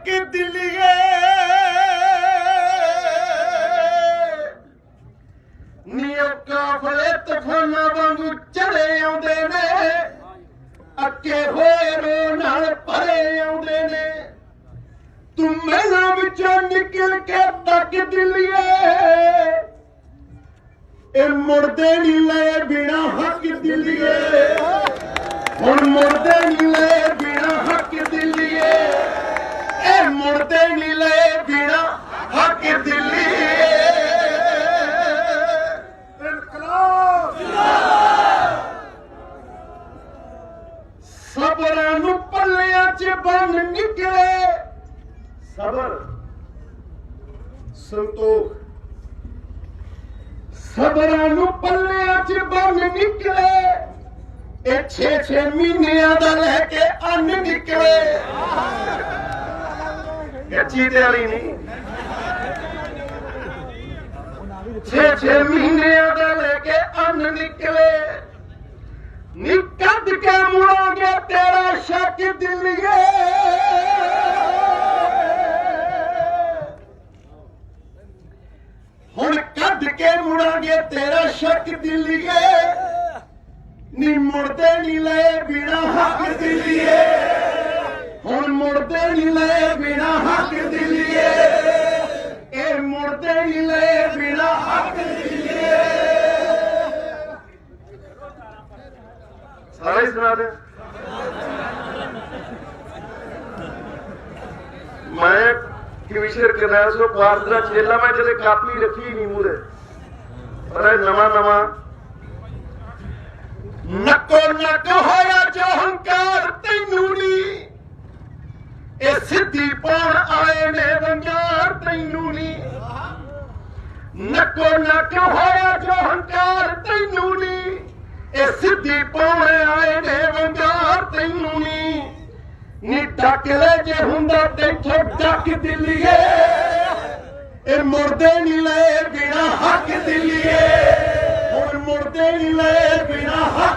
ਹੱਕ ਦਿਲੀਏ। ਨੀਓ ਕਾਫਲੇ ਤੂਫਾਨਾਂ ਵਾਂਗੂ ਚੜੇ ਆਉਂਦੇ ਨੇ? ਅੱਕੇ ਹੋਏ ਰੋ ਨਾਲ ਭਰੇ ਆਉਂਦੇ ਨੇ। ਤੂੰ ਮਹਿਲਾਂ ਵਿੱਚੋਂ ਨਿਕਲ ਕੇ ਤੱਕ ਦਿੱਲੀਏ। ਇਹ ਮੁੜਦੇ ਨਹੀਂ ਲੈ ਬਿਨਾ ਹੱਕ ਦਿੱਲੀਏ। ਹੁਣ ਮੁੜਦੇ ਨਹੀਂ ਲੈ ਇਹ ਮੁੜਦੇ ਨਹੀਂ ਲੈ ਬਿਨਾ ਹੱਕ ਇਨਕਲਾਬ। ਸਬਰਾਂ ਨੂੰ ਪੱਲਿਆਂ 'ਚ ਬੰਨ ਨਿਕਲੇ। ਸਬਰ। ਸੰਤੋਖ। ਸਬਰਾਂ ਨੂੰ ਪੱਲਿਆਂ 'ਚ ਬੰਨ ਨਿਕਲੇ। ਇਹ 6-6 ਮਹੀਨਿਆਂ ਦਾ ਲੈ ਕੇ ਅੰਨ ਨਿਕਲੇ। ਕੱਚੀ ਤਿਆਰੀ ਨਹੀਂ। 6-6 ਮਹੀਨਿਆਂ ਦਾ ਲੈ ਕੇ ਅੰਨ ਨਿਕਲੇ। ਨੀ ਕੱਢ ਕੇ ਮੁੜਾਂਗੇ ਤੇਰਾ ਸ਼ੱਕ ਦਿਲੀਏ। ਹੁਣ ਕੱਢ ਕੇ ਮੁੜਾਂਗੇ ਤੇਰਾ ਸ਼ੱਕ ਦਿਲੀਏ। ਨੀ ਮੁੜਦੇ ਨੀ ਲੈ ਬਿਨਾ ਹੱਕ ਦਿਲੀਏ। ਹੁਣ ਮੁੜਦੇ ਨੀ ਲੈ ਬਿਨਾ ਸਾਰਾ ਹੀ ਸੁਣਾ ਦੇ। ਮੈਂ ਕਮਿਸ਼ਨਰ ਕਰਨੈਲ ਸੋ ਪਾਰਦਰਾ ਛੇਲਾ ਮੈਂ ਜਦੇ ਕਾਪੀ ਰੱਖੀ ਨਹੀਂ ਮੂਰੇ ਪਰ ਇਹ ਨਵਾਂ ਨੱਕੋ ਨੱਕ ਹੋਇਆ ਜੋ ਹੰਕਾਰ ਤੈਨੂੰ ਨਹੀਂ ਇਹ ਸਿੱਧੀ ਪਾਉਣ ਆਏ ਨੇ ਵੰਗਾਰ ਤੈਨੂੰ ਨਹੀਂ ਨੱਕੋ ਨੱਕ ਹੋਇਆ ਜੋ ਹੰਕਾਰ ਤੈਨੂੰ ਨਹੀਂ ਇਹ ਸਿੱਧੀ ਪਾਉਣੇ ਆਏ ਨੇ ਵੰਗਾਰ ਤੈਨੂੰ ਨਹੀਂ ਨੀ ਡੱਕ ਲੈ ਜੇ ਹੁੰਦਾ ਦੇਖੋ ਡੱਕ ਦਿੱਲੀਏ। ਇਹ ਮੁਰਦੇ ਨਹੀਂ ਲੈ ਬਿਨਾ ਹੱਕ ਦਿੱਲੀਏ। ਹੁਣ ਮੁਰਦੇ ਨਹੀਂ ਲੈ ਬਿਨਾ ਹੱਕ